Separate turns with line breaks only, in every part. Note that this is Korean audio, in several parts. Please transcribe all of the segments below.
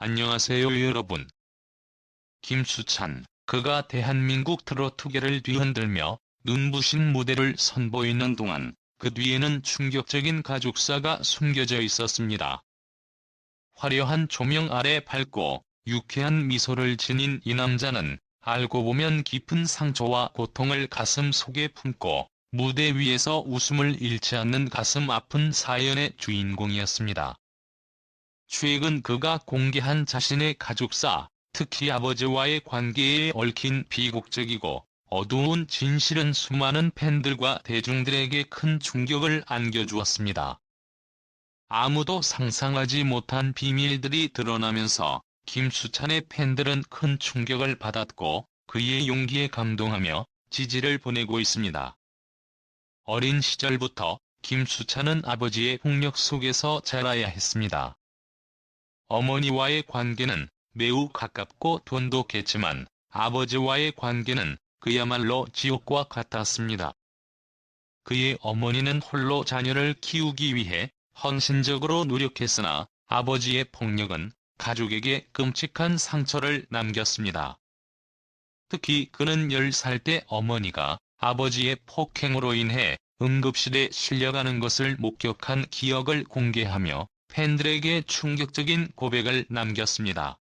안녕하세요 여러분. 김수찬, 그가 대한민국 트로트계를 뒤흔들며 눈부신 무대를 선보이는 동안 그 뒤에는 충격적인 가족사가 숨겨져 있었습니다. 화려한 조명 아래 밝고 유쾌한 미소를 지닌 이 남자는 알고 보면 깊은 상처와 고통을 가슴 속에 품고 무대 위에서 웃음을 잃지 않는 가슴 아픈 사연의 주인공이었습니다. 최근 그가 공개한 자신의 가족사, 특히 아버지와의 관계에 얽힌 비극적이고 어두운 진실은 수많은 팬들과 대중들에게 큰 충격을 안겨주었습니다. 아무도 상상하지 못한 비밀들이 드러나면서 김수찬의 팬들은 큰 충격을 받았고 그의 용기에 감동하며 지지를 보내고 있습니다. 어린 시절부터 김수찬은 아버지의 폭력 속에서 자라야 했습니다. 어머니와의 관계는 매우 가깝고 돈독했지만 아버지와의 관계는 그야말로 지옥과 같았습니다. 그의 어머니는 홀로 자녀를 키우기 위해 헌신적으로 노력했으나 아버지의 폭력은 가족에게 끔찍한 상처를 남겼습니다. 특히 그는 10살 때 어머니가 아버지의 폭행으로 인해 응급실에 실려가는 것을 목격한 기억을 공개하며 팬들에게 충격적인 고백을 남겼습니다.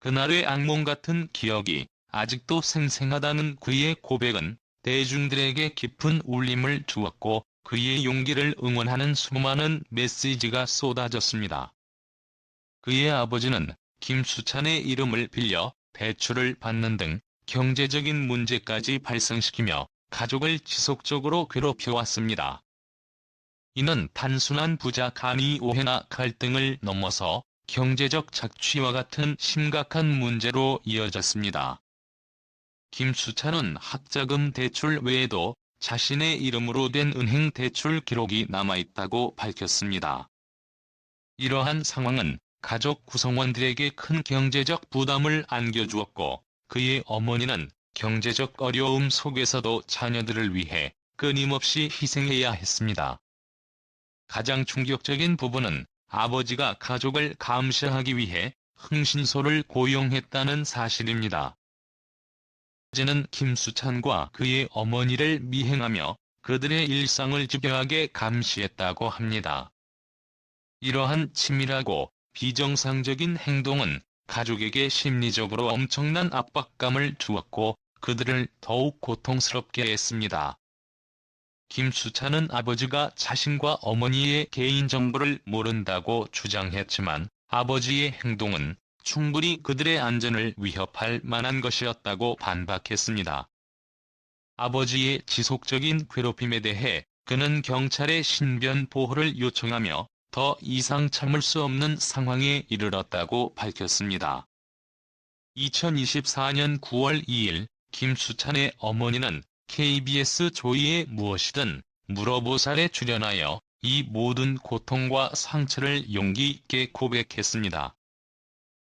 그날의 악몽 같은 기억이 아직도 생생하다는 그의 고백은 대중들에게 깊은 울림을 주었고 그의 용기를 응원하는 수많은 메시지가 쏟아졌습니다. 그의 아버지는 김수찬의 이름을 빌려 대출을 받는 등 경제적인 문제까지 발생시키며 가족을 지속적으로 괴롭혀왔습니다. 이는 단순한 부자 간이 오해나 갈등을 넘어서 경제적 착취와 같은 심각한 문제로 이어졌습니다. 김수찬은 학자금 대출 외에도 자신의 이름으로 된 은행 대출 기록이 남아있다고 밝혔습니다. 이러한 상황은 가족 구성원들에게 큰 경제적 부담을 안겨주었고 그의 어머니는 경제적 어려움 속에서도 자녀들을 위해 끊임없이 희생해야 했습니다. 가장 충격적인 부분은 아버지가 가족을 감시하기 위해 흥신소를 고용했다는 사실입니다. 아버지는 김수찬과 그의 어머니를 미행하며 그들의 일상을 집요하게 감시했다고 합니다. 이러한 치밀하고 비정상적인 행동은 가족에게 심리적으로 엄청난 압박감을 주었고 그들을 더욱 고통스럽게 했습니다. 김수찬은 아버지가 자신과 어머니의 개인정보를 모른다고 주장했지만 아버지의 행동은 충분히 그들의 안전을 위협할 만한 것이었다고 반박했습니다. 아버지의 지속적인 괴롭힘에 대해 그는 경찰에 신변 보호를 요청하며 더 이상 참을 수 없는 상황에 이르렀다고 밝혔습니다. 2024년 9월 2일 김수찬의 어머니는 KBS 조이의 무엇이든 물어보살에 출연하여 이 모든 고통과 상처를 용기 있게 고백했습니다.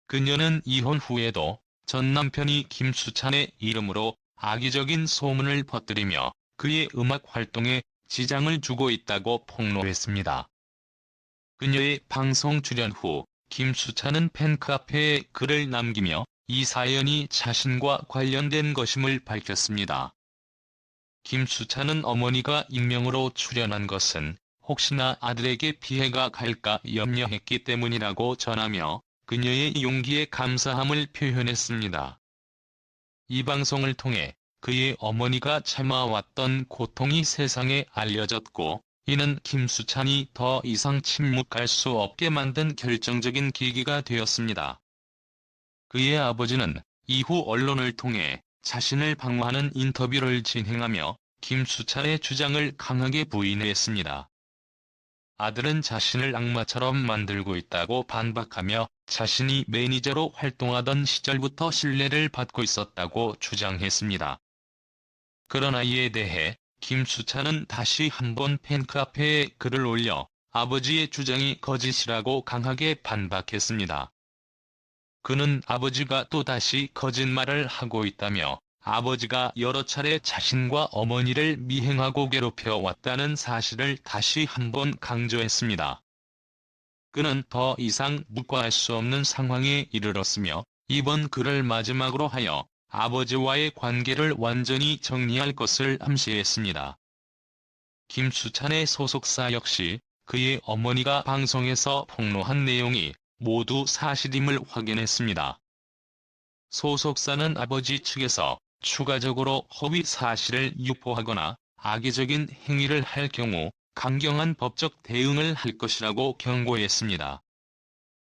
그녀는 이혼 후에도 전 남편이 김수찬의 이름으로 악의적인 소문을 퍼뜨리며 그의 음악 활동에 지장을 주고 있다고 폭로했습니다. 그녀의 방송 출연 후 김수찬은 팬카페에 글을 남기며 이 사연이 자신과 관련된 것임을 밝혔습니다. 김수찬은 어머니가 익명으로 출연한 것은 혹시나 아들에게 피해가 갈까 염려했기 때문이라고 전하며 그녀의 용기에 감사함을 표현했습니다. 이 방송을 통해 그의 어머니가 참아왔던 고통이 세상에 알려졌고 이는 김수찬이 더 이상 침묵할 수 없게 만든 결정적인 계기가 되었습니다. 그의 아버지는 이후 언론을 통해 자신을 방어하는 인터뷰를 진행하며 김수찬의 주장을 강하게 부인했습니다. 아들은 자신을 악마처럼 만들고 있다고 반박하며 자신이 매니저로 활동하던 시절부터 신뢰를 받고 있었다고 주장했습니다. 그러나 이에 대해 김수찬은 다시 한번 팬카페에 글을 올려 아버지의 주장이 거짓이라고 강하게 반박했습니다. 그는 아버지가 또다시 거짓말을 하고 있다며 아버지가 여러 차례 자신과 어머니를 미행하고 괴롭혀 왔다는 사실을 다시 한번 강조했습니다. 그는 더 이상 묵과할 수 없는 상황에 이르렀으며 이번 글을 마지막으로 하여 아버지와의 관계를 완전히 정리할 것을 암시했습니다. 김수찬의 소속사 역시 그의 어머니가 방송에서 폭로한 내용이 모두 사실임을 확인했습니다. 소속사는 아버지 측에서 추가적으로 허위 사실을 유포하거나 악의적인 행위를 할 경우 강경한 법적 대응을 할 것이라고 경고했습니다.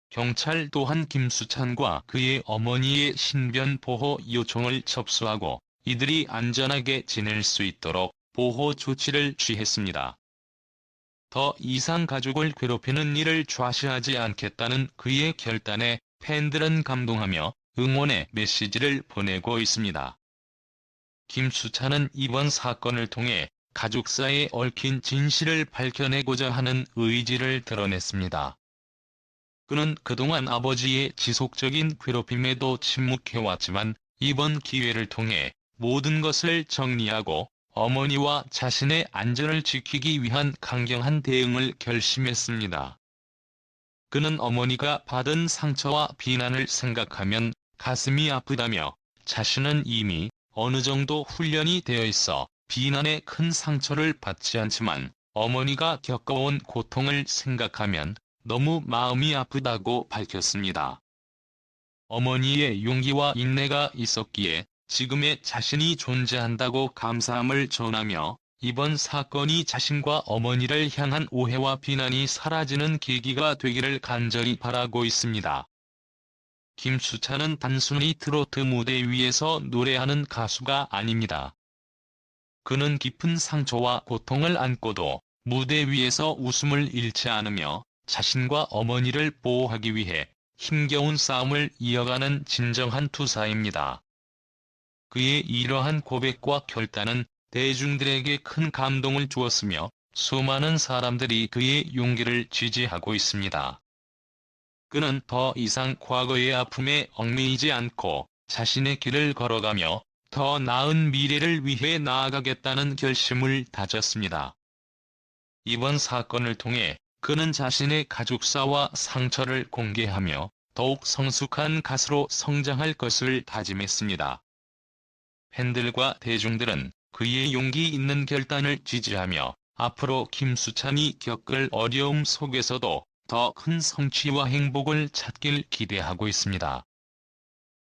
경찰 또한 김수찬과 그의 어머니의 신변 보호 요청을 접수하고 이들이 안전하게 지낼 수 있도록 보호 조치를 취했습니다. 더 이상 가족을 괴롭히는 일을 좌시하지 않겠다는 그의 결단에 팬들은 감동하며 응원의 메시지를 보내고 있습니다. 김수찬은 이번 사건을 통해 가족사에 얽힌 진실을 밝혀내고자 하는 의지를 드러냈습니다. 그는 그동안 아버지의 지속적인 괴롭힘에도 침묵해왔지만 이번 기회를 통해 모든 것을 정리하고 어머니와 자신의 안전을 지키기 위한 강경한 대응을 결심했습니다. 그는 어머니가 받은 상처와 비난을 생각하면 가슴이 아프다며 자신은 이미 어느 정도 훈련이 되어 있어 비난에 큰 상처를 받지 않지만 어머니가 겪어온 고통을 생각하면 너무 마음이 아프다고 밝혔습니다. 어머니의 용기와 인내가 있었기에 지금의 자신이 존재한다고 감사함을 전하며 이번 사건이 자신과 어머니를 향한 오해와 비난이 사라지는 계기가 되기를 간절히 바라고 있습니다. 김수찬은 단순히 트로트 무대 위에서 노래하는 가수가 아닙니다. 그는 깊은 상처와 고통을 안고도 무대 위에서 웃음을 잃지 않으며 자신과 어머니를 보호하기 위해 힘겨운 싸움을 이어가는 진정한 투사입니다. 그의 이러한 고백과 결단은 대중들에게 큰 감동을 주었으며 수많은 사람들이 그의 용기를 지지하고 있습니다. 그는 더 이상 과거의 아픔에 얽매이지 않고 자신의 길을 걸어가며 더 나은 미래를 위해 나아가겠다는 결심을 다졌습니다. 이번 사건을 통해 그는 자신의 가족사와 상처를 공개하며 더욱 성숙한 가수로 성장할 것을 다짐했습니다. 팬들과 대중들은 그의 용기 있는 결단을 지지하며 앞으로 김수찬이 겪을 어려움 속에서도 더 큰 성취와 행복을 찾길 기대하고 있습니다.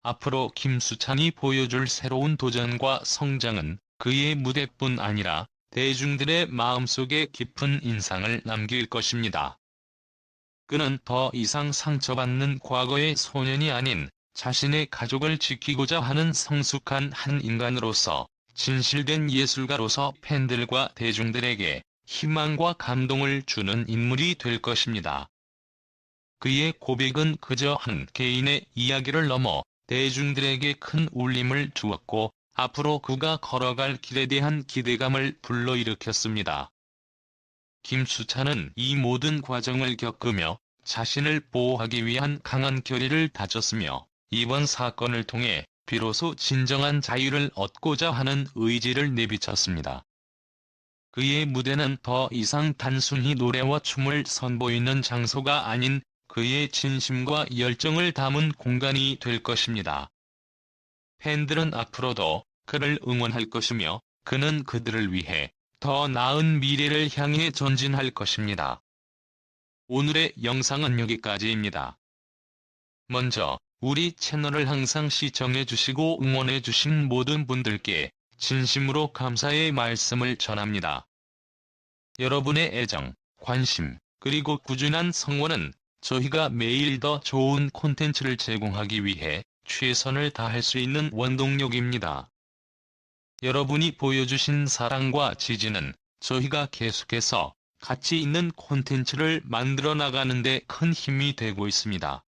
앞으로 김수찬이 보여줄 새로운 도전과 성장은 그의 무대뿐 아니라 대중들의 마음속에 깊은 인상을 남길 것입니다. 그는 더 이상 상처받는 과거의 소년이 아닌 자신의 가족을 지키고자 하는 성숙한 한 인간으로서 진실된 예술가로서 팬들과 대중들에게 희망과 감동을 주는 인물이 될 것입니다. 그의 고백은 그저 한 개인의 이야기를 넘어 대중들에게 큰 울림을 주었고 앞으로 그가 걸어갈 길에 대한 기대감을 불러일으켰습니다. 김수찬은 이 모든 과정을 겪으며 자신을 보호하기 위한 강한 결의를 다졌으며 이번 사건을 통해 비로소 진정한 자유를 얻고자 하는 의지를 내비쳤습니다. 그의 무대는 더 이상 단순히 노래와 춤을 선보이는 장소가 아닌 그의 진심과 열정을 담은 공간이 될 것입니다. 팬들은 앞으로도 그를 응원할 것이며 그는 그들을 위해 더 나은 미래를 향해 전진할 것입니다. 오늘의 영상은 여기까지입니다. 먼저 우리 채널을 항상 시청해 주시고 응원해 주신 모든 분들께 진심으로 감사의 말씀을 전합니다. 여러분의 애정, 관심, 그리고 꾸준한 성원은 저희가 매일 더 좋은 콘텐츠를 제공하기 위해 최선을 다할 수 있는 원동력입니다. 여러분이 보여주신 사랑과 지지는 저희가 계속해서 가치 있는 콘텐츠를 만들어 나가는데 큰 힘이 되고 있습니다.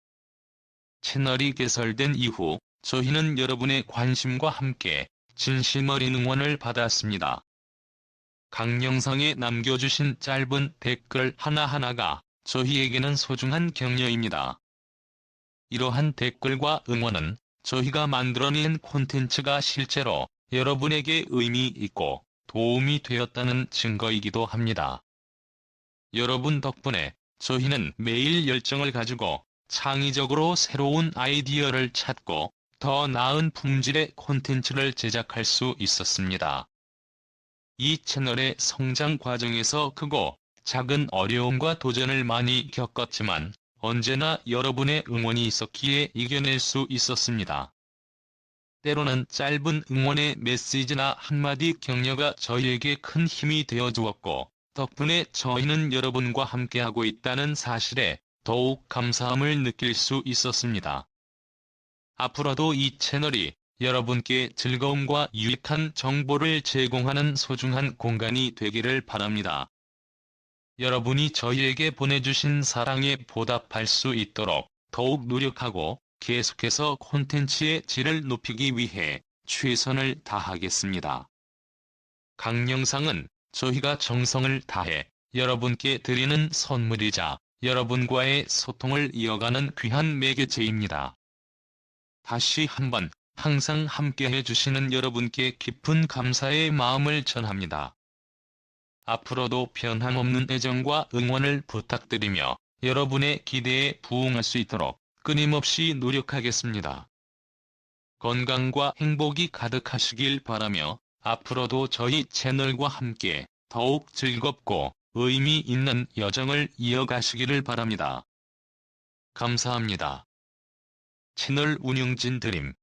채널이 개설된 이후 저희는 여러분의 관심과 함께 진심 어린 응원을 받았습니다. 각 영상에 남겨주신 짧은 댓글 하나하나가 저희에게는 소중한 격려입니다. 이러한 댓글과 응원은 저희가 만들어낸 콘텐츠가 실제로 여러분에게 의미 있고 도움이 되었다는 증거이기도 합니다. 여러분 덕분에 저희는 매일 열정을 가지고 창의적으로 새로운 아이디어를 찾고 더 나은 품질의 콘텐츠를 제작할 수 있었습니다. 이 채널의 성장 과정에서 크고 작은 어려움과 도전을 많이 겪었지만 언제나 여러분의 응원이 있었기에 이겨낼 수 있었습니다. 때로는 짧은 응원의 메시지나 한마디 격려가 저희에게 큰 힘이 되어 주었고, 덕분에 저희는 여러분과 함께하고 있다는 사실에 더욱 감사함을 느낄 수 있었습니다. 앞으로도 이 채널이 여러분께 즐거움과 유익한 정보를 제공하는 소중한 공간이 되기를 바랍니다. 여러분이 저희에게 보내주신 사랑에 보답할 수 있도록 더욱 노력하고 계속해서 콘텐츠의 질을 높이기 위해 최선을 다하겠습니다. 각 영상은 저희가 정성을 다해 여러분께 드리는 선물이자 여러분과의 소통을 이어가는 귀한 매개체입니다. 다시 한번 항상 함께해 주시는 여러분께 깊은 감사의 마음을 전합니다. 앞으로도 변함없는 애정과 응원을 부탁드리며 여러분의 기대에 부응할 수 있도록 끊임없이 노력하겠습니다. 건강과 행복이 가득하시길 바라며 앞으로도 저희 채널과 함께 더욱 즐겁고 의미 있는 여정을 이어가시기를 바랍니다. 감사합니다. 채널 운영진 드림